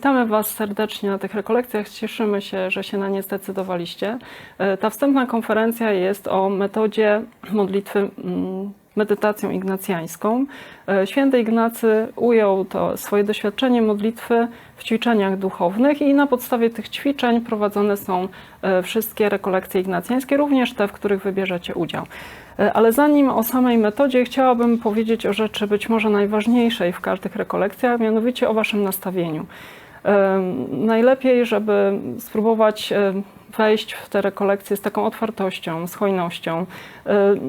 Witamy Was serdecznie na tych rekolekcjach. Cieszymy się, że się na nie zdecydowaliście. E, Ta wstępna konferencja jest o metodzie modlitwy mm, medytacją ignacjańską. E, Święty Ignacy ujął to swoje doświadczenie modlitwy w ćwiczeniach duchownych i na podstawie tych ćwiczeń prowadzone są e, wszystkie rekolekcje ignacjańskie, również te, w których wybierzecie udział. Ale zanim o samej metodzie, chciałabym powiedzieć o rzeczy być może najważniejszej w każdych rekolekcjach, mianowicie o Waszym nastawieniu. Najlepiej, żeby spróbować wejść w te rekolekcje z taką otwartością, z hojnością,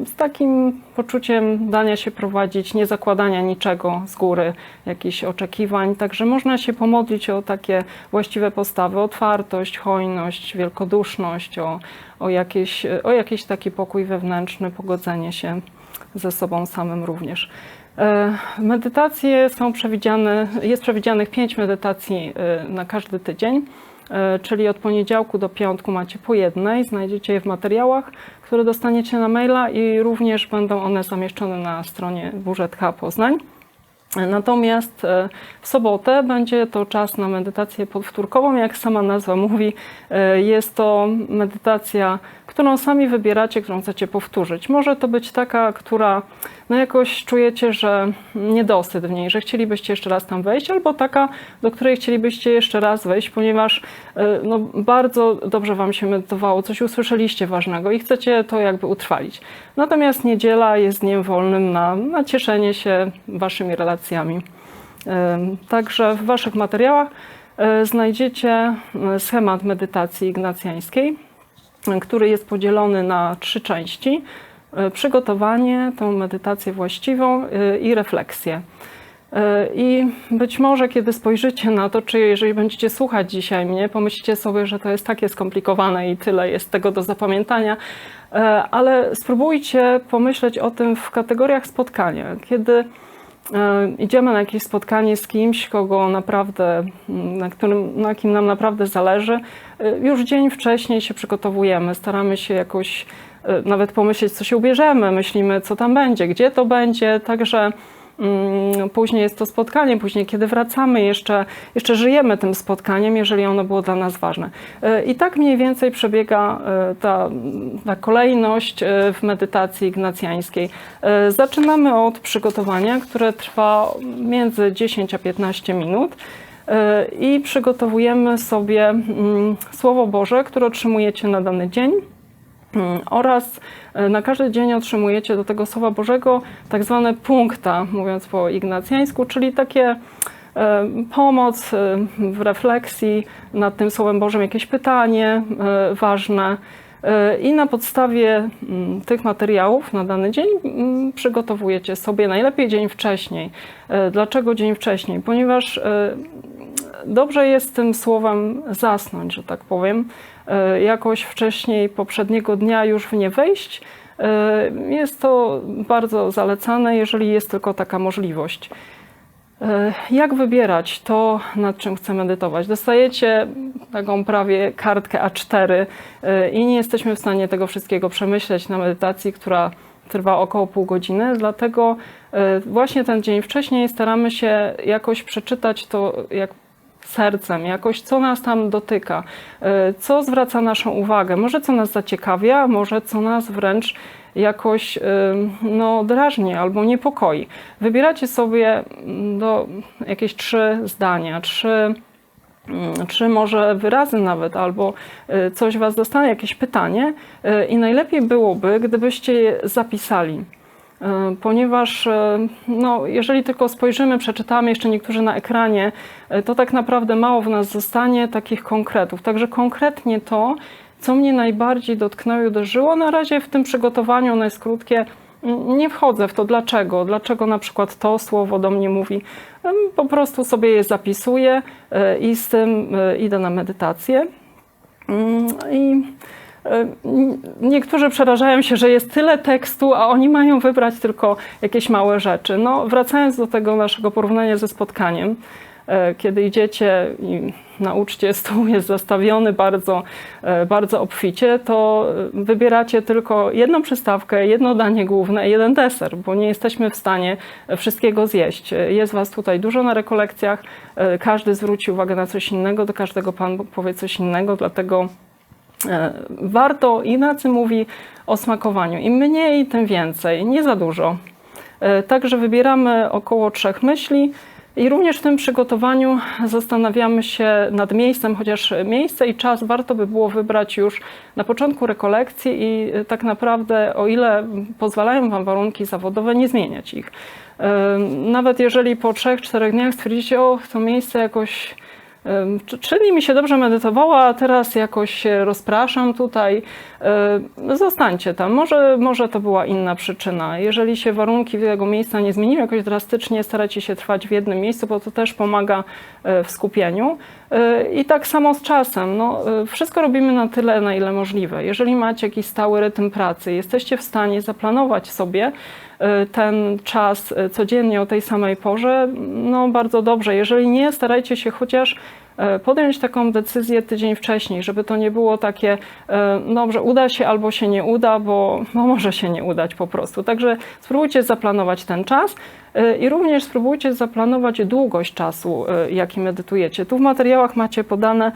z takim poczuciem dania się prowadzić, nie zakładania niczego z góry, jakichś oczekiwań. Także można się pomodlić o takie właściwe postawy, otwartość, hojność, wielkoduszność, o, o, jakieś, o jakiś taki pokój wewnętrzny, pogodzenie się ze sobą samym również. E, Medytacje są przewidziane, jest przewidzianych pięć medytacji e, na każdy tydzień, e, czyli od poniedziałku do piątku macie po jednej, znajdziecie je w materiałach, które dostaniecie na maila i również będą one zamieszczone na stronie WZH Poznań. Natomiast e, w sobotę będzie to czas na medytację podwtórkową. Jak sama nazwa mówi, e, jest to medytacja, którą sami wybieracie, którą chcecie powtórzyć. Może to być taka, która no jakoś czujecie, że niedosyt w niej, że chcielibyście jeszcze raz tam wejść, albo taka, do której chcielibyście jeszcze raz wejść, ponieważ e, no, bardzo dobrze Wam się medytowało, coś usłyszeliście ważnego i chcecie to jakby utrwalić. Natomiast niedziela jest dniem wolnym na, na cieszenie się Waszymi relacjami. Em, Także w Waszych materiałach e, znajdziecie e, schemat medytacji ignacjańskiej, który jest podzielony na trzy części. E, Przygotowanie, tą medytację właściwą i refleksję. I być może, kiedy spojrzycie na to, czy jeżeli będziecie słuchać dzisiaj mnie, pomyślicie sobie, że to jest takie skomplikowane i tyle jest tego do zapamiętania, ale spróbujcie pomyśleć o tym w kategoriach spotkania. Kiedy idziemy na jakieś spotkanie z kimś, kogo naprawdę, m, na, którym, na kim nam naprawdę zależy, e, już dzień wcześniej się przygotowujemy, staramy się jakoś e, nawet pomyśleć, co się ubierzemy, myślimy, co tam będzie, gdzie to będzie, także mm, później jest to spotkanie, później kiedy wracamy, jeszcze, jeszcze żyjemy tym spotkaniem, jeżeli ono było dla nas ważne. E, I tak mniej więcej przebiega e, ta, ta kolejność e, w medytacji ignacjańskiej. Zaczynamy od przygotowania, które trwa między 10 a 15 minut. I przygotowujemy sobie mm, Słowo Boże, które otrzymujecie na dany dzień. Mm, oraz e, na każdy dzień otrzymujecie do tego Słowa Bożego tak zwane punkta, mówiąc po ignacjańsku, czyli takie e, pomoc e, w refleksji nad tym Słowem Bożym, jakieś pytanie ważne. I na podstawie mm, tych materiałów na dany dzień mm, przygotowujecie sobie najlepiej dzień wcześniej. Dlaczego dzień wcześniej? Ponieważ dobrze jest tym słowem zasnąć, że tak powiem, jakoś wcześniej poprzedniego dnia już w nie wejść. E, Jest to bardzo zalecane, jeżeli jest tylko taka możliwość. E, Jak wybierać to, nad czym chcę medytować? Dostajecie taką prawie kartkę A4 e, i nie jesteśmy w stanie tego wszystkiego przemyśleć na medytacji, która trwa około pół godziny, dlatego e, właśnie ten dzień wcześniej staramy się jakoś przeczytać to jak sercem, jakoś co nas tam dotyka, e, co zwraca naszą uwagę, może co nas zaciekawia, może co nas wręcz jakoś e, no, drażni albo niepokoi. Wybieracie sobie mm, do jakieś trzy zdania, trzy mm, czy może wyrazy nawet, albo e, coś Was dostanie, jakieś pytanie i najlepiej byłoby, gdybyście je zapisali. E, Ponieważ e, no, jeżeli tylko spojrzymy, przeczytamy jeszcze niektórzy na ekranie, e, to tak naprawdę mało w nas zostanie takich konkretów. Także konkretnie to, co mnie najbardziej dotknęło i uderzyło, na razie w tym przygotowaniu, ono jest krótkie, nie wchodzę w to dlaczego, dlaczego na przykład to słowo do mnie mówi. Po prostu sobie je zapisuję i z tym idę na medytację. Mm, I niektórzy przerażają się, że jest tyle tekstu, a oni mają wybrać tylko jakieś małe rzeczy. No, wracając do tego naszego porównania ze spotkaniem, e, kiedy idziecie i na uczcie stół jest zastawiony bardzo, e, bardzo obficie, to wybieracie tylko jedną przystawkę, jedno danie główne jeden deser, bo nie jesteśmy w stanie wszystkiego zjeść. Jest Was tutaj dużo na rekolekcjach, każdy zwróci uwagę na coś innego, do każdego Pan Bóg powie coś innego, dlatego Warto, Ignacy mówi o smakowaniu. Im mniej, tym więcej, nie za dużo. E, Także wybieramy około trzech myśli i również w tym przygotowaniu zastanawiamy się nad miejscem, chociaż miejsce i czas warto by było wybrać już na początku rekolekcji i e, tak naprawdę, o ile pozwalają Wam warunki zawodowe, nie zmieniać ich. E, Nawet jeżeli po trzech, czterech dniach stwierdzicie, o, to miejsce jakoś Czyli mi się dobrze medytowało, a teraz jakoś się rozpraszam tutaj. Ym, Zostańcie tam. Może, może to była inna przyczyna. Jeżeli się warunki tego miejsca nie zmieniły jakoś drastycznie, starajcie się trwać w jednym miejscu, bo to też pomaga y, w skupieniu. Y, I tak samo z czasem. No, y, wszystko robimy na tyle, na ile możliwe. Jeżeli macie jakiś stały rytm pracy, jesteście w stanie zaplanować sobie ten czas y, codziennie o tej samej porze, no bardzo dobrze. Jeżeli nie, starajcie się chociaż e, podjąć taką decyzję tydzień wcześniej, żeby to nie było takie, dobrze, uda się albo się nie uda, bo no, może się nie udać po prostu. Także spróbujcie zaplanować ten czas i również spróbujcie zaplanować długość czasu, jaki medytujecie. Tu w materiałach macie podane,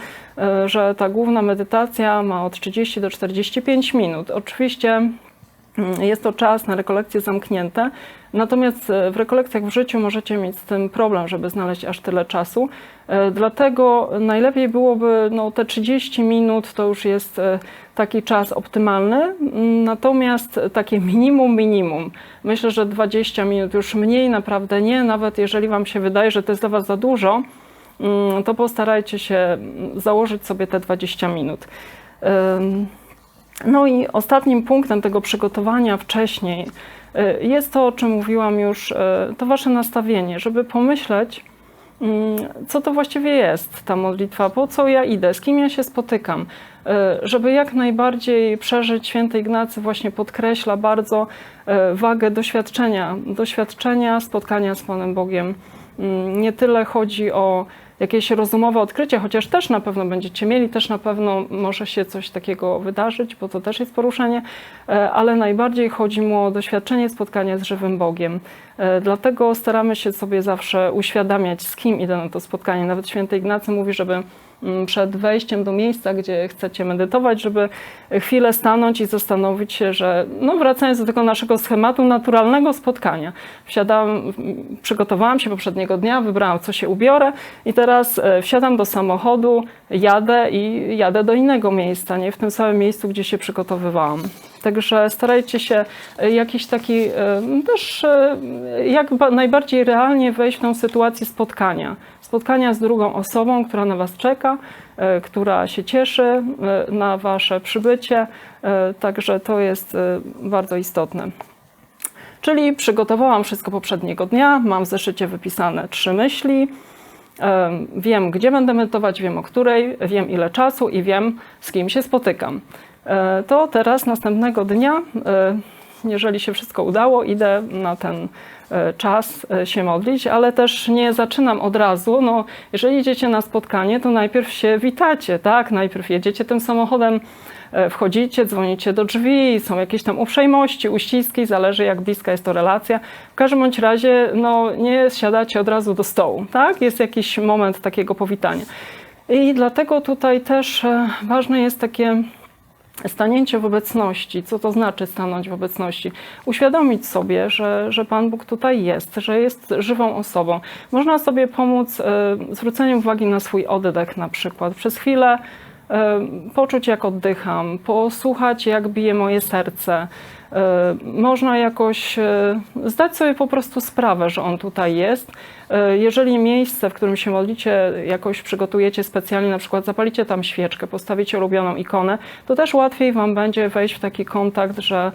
że ta główna medytacja ma od 30 do 45 minut. Oczywiście jest to czas na rekolekcje zamknięte, natomiast e, w rekolekcjach w życiu możecie mieć z tym problem, żeby znaleźć aż tyle czasu. E, Dlatego najlepiej byłoby, no te 30 minut to już jest e, taki czas optymalny, Mm, natomiast takie minimum, minimum. Myślę, że 20 minut już mniej naprawdę nie, nawet jeżeli Wam się wydaje, że to jest dla Was za dużo, mm, to postarajcie się mm, założyć sobie te 20 minut. No i ostatnim punktem tego przygotowania wcześniej y, jest to, o czym mówiłam już, y, to wasze nastawienie, żeby pomyśleć, mm, co to właściwie jest ta modlitwa, po co ja idę, z kim ja się spotykam, y, żeby jak najbardziej przeżyć. Święty Ignacy właśnie podkreśla bardzo wagę doświadczenia, doświadczenia spotkania z Panem Bogiem. Mm, Nie tyle chodzi o jakieś rozumowe odkrycie, chociaż też na pewno będziecie mieli, też na pewno może się coś takiego wydarzyć, bo to też jest poruszenie, e, ale najbardziej chodzi mu o doświadczenie spotkania z żywym Bogiem. E, Dlatego staramy się sobie zawsze uświadamiać, z kim idę na to spotkanie. Nawet święty Ignacy mówi, żeby przed wejściem do miejsca, gdzie chcecie medytować, żeby chwilę stanąć i zastanowić się, że no wracając do tego naszego schematu naturalnego spotkania. Wsiadałam, przygotowałam się poprzedniego dnia, wybrałam co się ubiorę i teraz e, wsiadam do samochodu, jadę i jadę do innego miejsca, nie w tym samym miejscu, gdzie się przygotowywałam. Także starajcie się e, jakiś taki e, też e, jak ba- najbardziej realnie wejść w tą sytuację spotkania. Spotkania z drugą osobą, która na Was czeka, która się cieszy na Wasze przybycie. Także to jest bardzo istotne. Czyli przygotowałam wszystko poprzedniego dnia, mam w zeszycie wypisane trzy myśli, em, wiem gdzie będę medytować, wiem o której, wiem ile czasu i wiem z kim się spotykam. E, To teraz następnego dnia, e, jeżeli się wszystko udało, idę na ten e, czas się modlić, ale też nie zaczynam od razu. No, jeżeli idziecie na spotkanie, to najpierw się witacie, tak? Najpierw jedziecie tym samochodem, wchodzicie, dzwonicie do drzwi, są jakieś tam uprzejmości, uściski, zależy jak bliska jest to relacja. W każdym bądź razie no, nie siadacie od razu do stołu, tak? Jest jakiś moment takiego powitania. I dlatego tutaj też ważne jest takie stanięcie w obecności. Co to znaczy stanąć w obecności? Uświadomić sobie, że, że Pan Bóg tutaj jest, że jest żywą osobą. Można sobie pomóc e, zwróceniem uwagi na swój oddech na przykład. Przez chwilę e, poczuć, jak oddycham, posłuchać, jak bije moje serce. E, Można jakoś e, zdać sobie po prostu sprawę, że On tutaj jest. E, Jeżeli miejsce, w którym się modlicie, jakoś przygotujecie specjalnie, na przykład zapalicie tam świeczkę, postawicie ulubioną ikonę, to też łatwiej Wam będzie wejść w taki kontakt, że,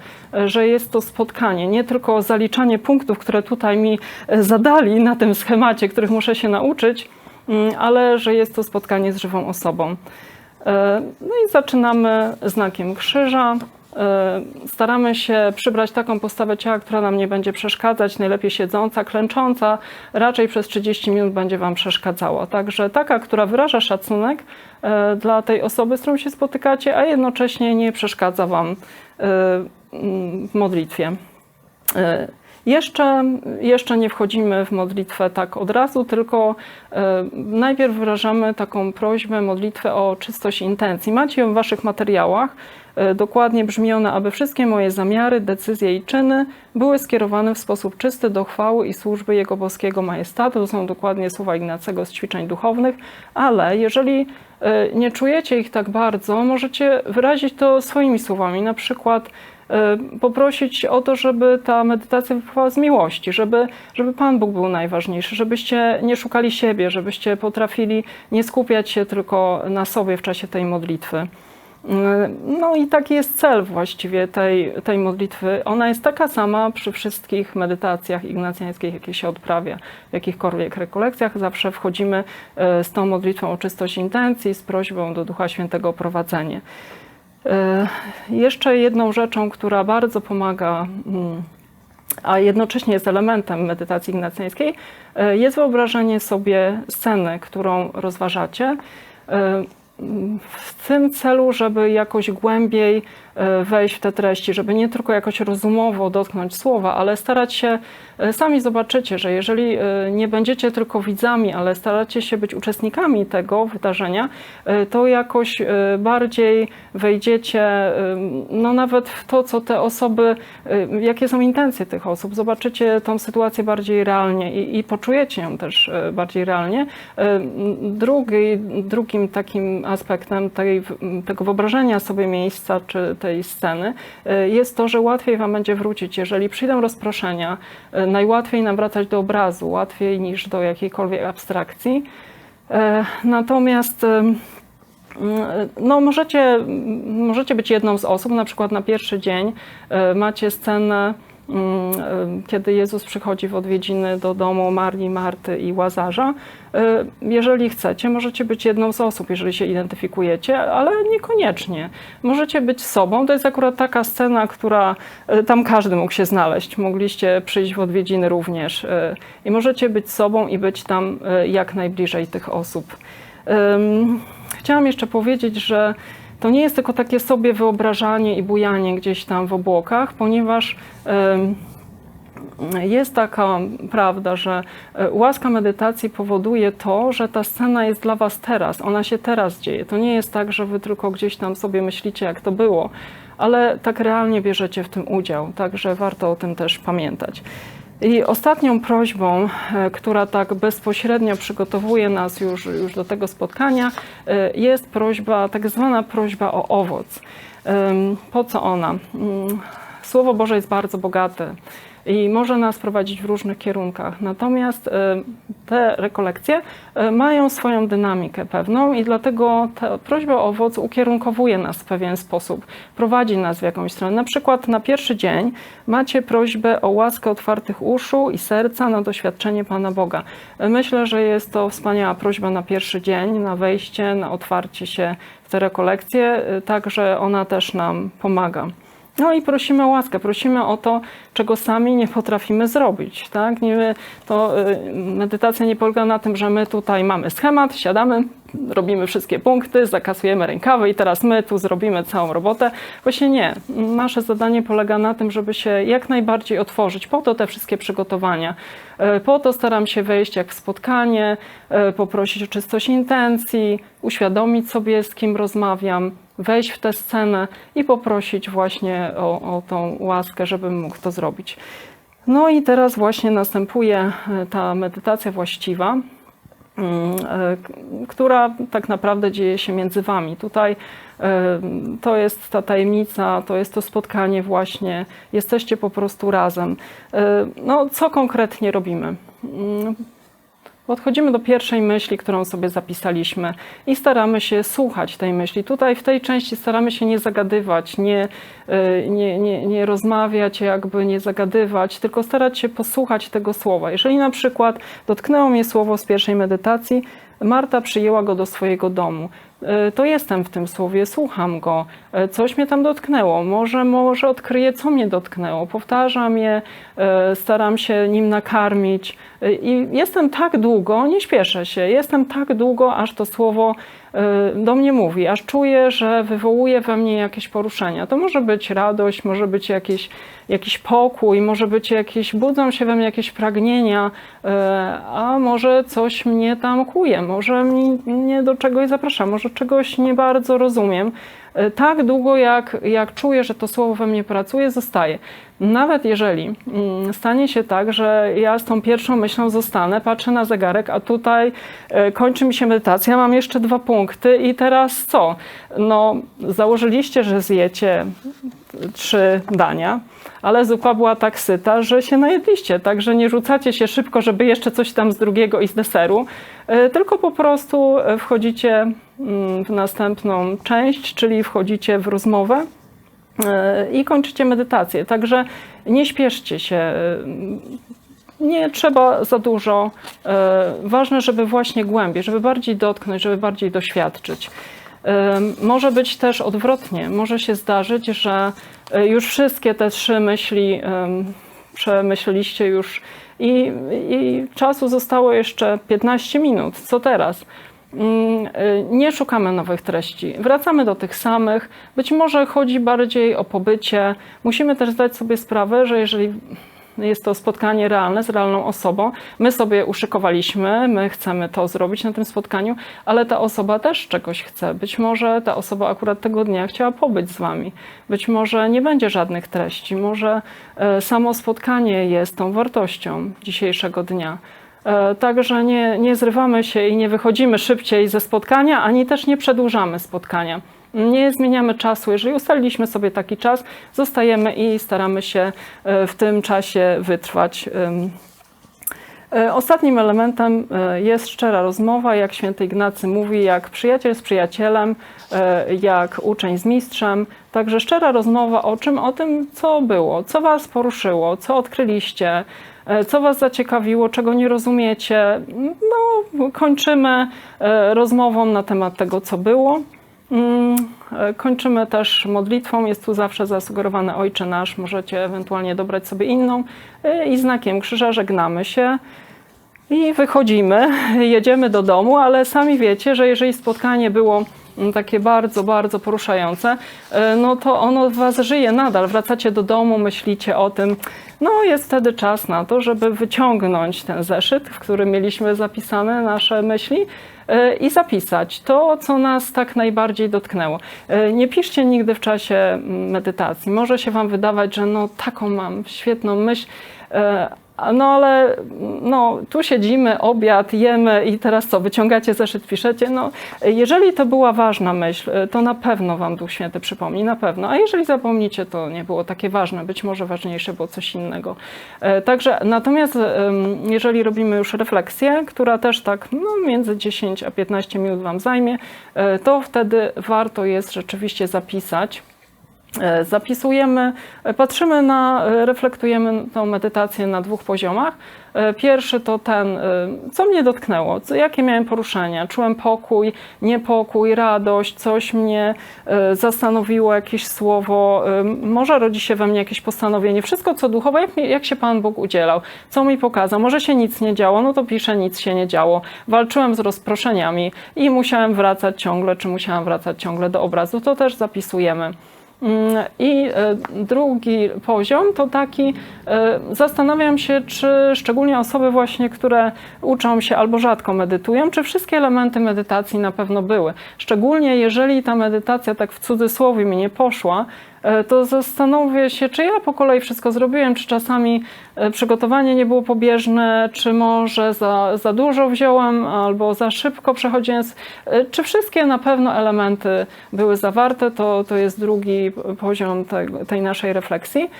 że jest to spotkanie, nie tylko zaliczanie punktów, które tutaj mi zadali na tym schemacie, których muszę się nauczyć, mm, ale że jest to spotkanie z żywą osobą. No i zaczynamy znakiem krzyża. E, Staramy się przybrać taką postawę ciała, która nam nie będzie przeszkadzać, najlepiej siedząca, klęcząca, raczej przez 30 minut będzie Wam przeszkadzała. Także taka, która wyraża szacunek e, dla tej osoby, z którą się spotykacie, a jednocześnie nie przeszkadza Wam mm, w modlitwie. Jeszcze, jeszcze nie wchodzimy w modlitwę tak od razu, tylko e, najpierw wyrażamy taką prośbę, modlitwę o czystość intencji. Macie ją w Waszych materiałach. E, Dokładnie brzmi ona, aby wszystkie moje zamiary, decyzje i czyny były skierowane w sposób czysty do chwały i służby Jego boskiego majestatu. To są dokładnie słowa Ignacego z ćwiczeń duchownych, ale jeżeli e, nie czujecie ich tak bardzo, możecie wyrazić to swoimi słowami. Na przykład poprosić o to, żeby ta medytacja wypływała z miłości, żeby, żeby Pan Bóg był najważniejszy, żebyście nie szukali siebie, żebyście potrafili nie skupiać się tylko na sobie w czasie tej modlitwy. No i taki jest cel właściwie tej, tej modlitwy. Ona jest taka sama przy wszystkich medytacjach ignacjańskich, jakie się odprawia, w jakichkolwiek rekolekcjach. Zawsze wchodzimy e, z tą modlitwą o czystość intencji, z prośbą do Ducha Świętego o prowadzenie. E, Jeszcze jedną rzeczą, która bardzo pomaga, a jednocześnie jest elementem medytacji ignacjańskiej, e, jest wyobrażenie sobie sceny, którą rozważacie. E, w tym celu, żeby jakoś głębiej wejść w te treści, żeby nie tylko jakoś rozumowo dotknąć słowa, ale starać się, e, sami zobaczycie, że jeżeli e, nie będziecie tylko widzami, ale staracie się być uczestnikami tego wydarzenia, e, to jakoś e, bardziej wejdziecie, e, no nawet w to, co te osoby, e, jakie są intencje tych osób. Zobaczycie tą sytuację bardziej realnie i, i poczujecie ją też e, bardziej realnie. E, Drugi, drugim takim aspektem tej, tego wyobrażenia sobie miejsca czy tej sceny e, jest to, że łatwiej Wam będzie wrócić, jeżeli przyjdą rozproszenia, e, najłatwiej nam wracać do obrazu, łatwiej niż do jakiejkolwiek abstrakcji. E, Natomiast no, możecie, możecie być jedną z osób, na przykład na pierwszy dzień macie scenę, kiedy Jezus przychodzi w odwiedziny do domu Marii, Marty i Łazarza. E, Jeżeli chcecie, możecie być jedną z osób, jeżeli się identyfikujecie, ale niekoniecznie. Możecie być sobą. To jest akurat taka scena, która e, tam każdy mógł się znaleźć. Mogliście przyjść w odwiedziny również i możecie być sobą i być tam jak najbliżej tych osób. Chciałam jeszcze powiedzieć, że to nie jest tylko takie sobie wyobrażanie i bujanie gdzieś tam w obłokach, ponieważ jest taka prawda, że e, łaska medytacji powoduje to, że ta scena jest dla Was teraz, ona się teraz dzieje. To nie jest tak, że Wy tylko gdzieś tam sobie myślicie, jak to było, ale tak realnie bierzecie w tym udział, także warto o tym też pamiętać. I ostatnią prośbą, e, która tak bezpośrednio przygotowuje nas już, już do tego spotkania, e, jest prośba, tak zwana prośba o owoc. Po co ona? Mm, Słowo Boże jest bardzo bogate i może nas prowadzić w różnych kierunkach. Natomiast y, te rekolekcje y, mają swoją dynamikę pewną i dlatego ta prośba o owoc ukierunkowuje nas w pewien sposób, prowadzi nas w jakąś stronę. Na przykład na pierwszy dzień macie prośbę o łaskę otwartych uszu i serca na doświadczenie Pana Boga. Y, Myślę, że jest to wspaniała prośba na pierwszy dzień, na wejście, na otwarcie się w te rekolekcje, także ona też nam pomaga. No i prosimy o łaskę, prosimy o to, czego sami nie potrafimy zrobić. Tak? Nie, to y, medytacja nie polega na tym, że my tutaj mamy schemat, siadamy, robimy wszystkie punkty, zakasujemy rękawy i teraz my tu zrobimy całą robotę. Właśnie nie. Nasze zadanie polega na tym, żeby się jak najbardziej otworzyć. Po to te wszystkie przygotowania. Y, Po to staram się wejść jak w spotkanie, y, poprosić o czystość intencji, uświadomić sobie, z kim rozmawiam, wejść w tę scenę i poprosić właśnie o, o tą łaskę, żebym mógł to zrobić. No i teraz właśnie następuje e, ta medytacja właściwa, mm, e, która tak naprawdę dzieje się między Wami. Tutaj e, to jest ta tajemnica, to jest to spotkanie właśnie, jesteście po prostu razem. No, co konkretnie robimy? Podchodzimy do pierwszej myśli, którą sobie zapisaliśmy i staramy się słuchać tej myśli. Tutaj w tej części staramy się nie zagadywać, nie, y, nie, nie, nie rozmawiać, jakby nie zagadywać, tylko starać się posłuchać tego słowa. Jeżeli na przykład dotknęło mnie słowo z pierwszej medytacji, Marta przyjęła go do swojego domu. E, to jestem w tym słowie, słucham go, e, coś mnie tam dotknęło, może, może odkryję, co mnie dotknęło, powtarzam je, e, staram się nim nakarmić. I jestem tak długo, nie śpieszę się, jestem tak długo, aż to słowo do mnie mówi, aż czuję, że wywołuje we mnie jakieś poruszenia. To może być radość, może być jakieś, jakiś pokój, może być jakieś, budzą się we mnie jakieś pragnienia, e, a może coś mnie tam kuje, może mnie do czegoś zaprasza, może czegoś nie bardzo rozumiem. E, Tak długo, jak, jak czuję, że to słowo we mnie pracuje, zostaje. Nawet jeżeli mm, stanie się tak, że ja z tą pierwszą myślą zostanę, patrzę na zegarek, a tutaj e, kończy mi się medytacja, mam jeszcze dwa punkty i teraz co? No, założyliście, że zjecie trzy dania, ale zupa była tak syta, że się najedliście, także nie rzucacie się szybko, żeby jeszcze coś tam z drugiego i z deseru, e, tylko po prostu e, wchodzicie mm, w następną część, czyli wchodzicie w rozmowę e, i kończycie medytację. Także nie śpieszcie się. Nie trzeba za dużo. Ważne, żeby właśnie głębiej, żeby bardziej dotknąć, żeby bardziej doświadczyć. Może być też odwrotnie. Może się zdarzyć, że e, już wszystkie te trzy myśli em, przemyśleliście już i, i czasu zostało jeszcze 15 minut. Co teraz? Mm, y, Nie szukamy nowych treści. Wracamy do tych samych. Być może chodzi bardziej o pobycie. Musimy też zdać sobie sprawę, że jeżeli jest to spotkanie realne z realną osobą, my sobie uszykowaliśmy, my chcemy to zrobić na tym spotkaniu, ale ta osoba też czegoś chce. Być może ta osoba akurat tego dnia chciała pobyć z wami. Być może nie będzie żadnych treści. Może e, samo spotkanie jest tą wartością dzisiejszego dnia. E, Także nie, nie zrywamy się i nie wychodzimy szybciej ze spotkania, ani też nie przedłużamy spotkania. Nie zmieniamy czasu. Jeżeli ustaliliśmy sobie taki czas, zostajemy i staramy się e, w tym czasie wytrwać. E, Ostatnim elementem e, jest szczera rozmowa, jak święty Ignacy mówi, jak przyjaciel z przyjacielem, jak uczeń z mistrzem. Także szczera rozmowa o czym? O tym, co było, co Was poruszyło, co odkryliście, co Was zaciekawiło, czego nie rozumiecie. No, kończymy rozmową na temat tego, co było. Mm, e, Kończymy też modlitwą. Jest tu zawsze zasugerowany Ojcze Nasz. Możecie ewentualnie dobrać sobie inną e, i znakiem krzyża żegnamy się. I wychodzimy, jedziemy do domu, ale sami wiecie, że jeżeli spotkanie było takie bardzo, bardzo poruszające, e, no to ono w Was żyje nadal. Wracacie do domu, myślicie o tym. No jest wtedy czas na to, żeby wyciągnąć ten zeszyt, w którym mieliśmy zapisane nasze myśli e, i zapisać to, co nas tak najbardziej dotknęło. E, Nie piszcie nigdy w czasie mm, medytacji. Może się Wam wydawać, że no taką mam świetną myśl, no ale no, tu siedzimy, obiad, jemy i teraz co, wyciągacie zeszyt, piszecie? No, jeżeli to była ważna myśl, to na pewno Wam Duch Święty przypomni, na pewno. A jeżeli zapomnicie, to nie było takie ważne, być może ważniejsze było coś innego. E, Także natomiast jeżeli robimy już refleksję, która też tak no, między 10 a 15 minut Wam zajmie, e, to wtedy warto jest rzeczywiście zapisać, E, Zapisujemy, e, patrzymy na, e, reflektujemy tą medytację na dwóch poziomach. E, Pierwszy to ten, e, co mnie dotknęło, co, jakie miałem poruszenia. Czułem pokój, niepokój, radość, coś mnie e, zastanowiło, jakieś słowo, e, może rodzi się we mnie jakieś postanowienie. Wszystko, co duchowe, jak, jak się Pan Bóg udzielał, co mi pokazał. Może się nic nie działo, no to piszę, nic się nie działo. Walczyłem z rozproszeniami i musiałem wracać ciągle, czy musiałam wracać ciągle do obrazu, to też zapisujemy. Mm, I e, drugi poziom to taki, e, zastanawiam się, czy szczególnie osoby właśnie, które uczą się albo rzadko medytują, czy wszystkie elementy medytacji na pewno były. Szczególnie jeżeli ta medytacja tak w cudzysłowie mi nie poszła, to zastanowię się, czy ja po kolei wszystko zrobiłem, czy czasami e, przygotowanie nie było pobieżne, czy może za, za dużo wziąłem, albo za szybko przechodząc, e, czy wszystkie na pewno elementy były zawarte, to, to jest drugi poziom tej naszej refleksji.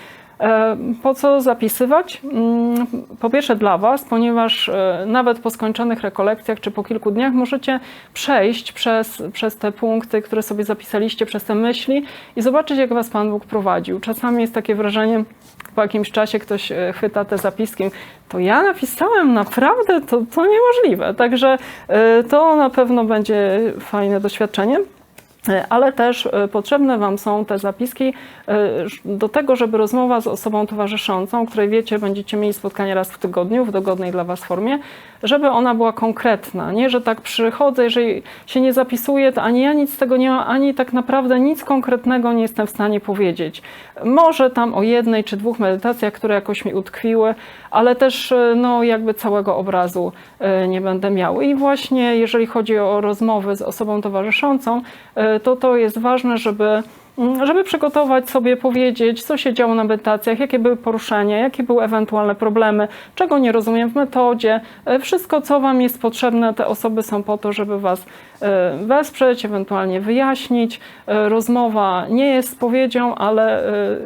E, Po co zapisywać? Mm, Po pierwsze dla Was, ponieważ e, nawet po skończonych rekolekcjach czy po kilku dniach możecie przejść przez, przez te punkty, które sobie zapisaliście, przez te myśli i zobaczyć, jak Was Pan Bóg prowadził. Czasami jest takie wrażenie, po jakimś czasie ktoś e, chwyta te zapiski, to ja napisałem naprawdę, to, to niemożliwe. Także to na pewno będzie fajne doświadczenie. Ale też e, potrzebne Wam są te zapiski e, do tego, żeby rozmowa z osobą towarzyszącą, której wiecie, będziecie mieli spotkanie raz w tygodniu w dogodnej dla Was formie, żeby ona była konkretna. Nie, że tak przychodzę, jeżeli się nie zapisuję, to ani ja nic z tego nie mam, ani tak naprawdę nic konkretnego nie jestem w stanie powiedzieć. Może tam o jednej czy dwóch medytacjach, które jakoś mi utkwiły, ale też e, no, jakby całego obrazu e, nie będę miał. I właśnie jeżeli chodzi o rozmowy z osobą towarzyszącą, e, to to jest ważne, żeby żeby przygotować sobie, powiedzieć, co się działo na medytacjach, jakie były poruszenia, jakie były ewentualne problemy, czego nie rozumiem w metodzie. E, Wszystko, co Wam jest potrzebne, te osoby są po to, żeby Was e, wesprzeć, ewentualnie wyjaśnić. E, Rozmowa nie jest spowiedzią, ale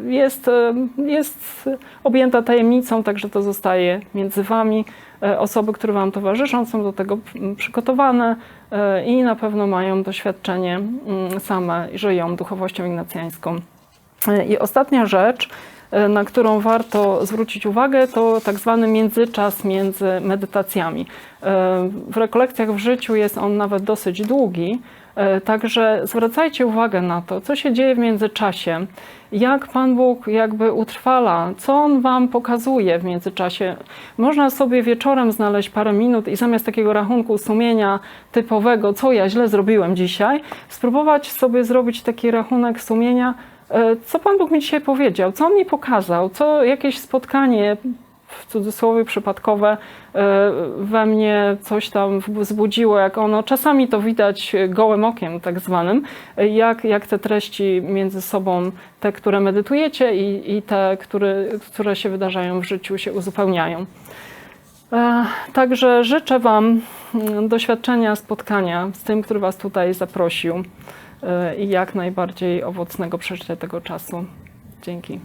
jest, jest objęta tajemnicą, także to zostaje między Wami. E, Osoby, które Wam towarzyszą, są do tego mm, przygotowane e, i na pewno mają doświadczenie mm, same, żyją duchowością ignacjańską. E, I ostatnia rzecz, na którą warto zwrócić uwagę, to tak zwany międzyczas między medytacjami. W rekolekcjach w życiu jest on nawet dosyć długi, także zwracajcie uwagę na to, co się dzieje w międzyczasie, jak Pan Bóg jakby utrwala, co On Wam pokazuje w międzyczasie. Można sobie wieczorem znaleźć parę minut i zamiast takiego rachunku sumienia typowego, co ja źle zrobiłem dzisiaj, spróbować sobie zrobić taki rachunek sumienia, e, co Pan Bóg mi dzisiaj powiedział, co On mi pokazał, co jakieś spotkanie w cudzysłowie przypadkowe e, we mnie coś tam wzbudziło, jak ono, czasami to widać gołym okiem tak zwanym, jak, jak te treści między sobą, te, które medytujecie i, i te, które, które się wydarzają w życiu, się uzupełniają. E, Także życzę Wam mm, doświadczenia spotkania z tym, który Was tutaj zaprosił e, i jak najbardziej owocnego przeżycia tego czasu. Dzięki.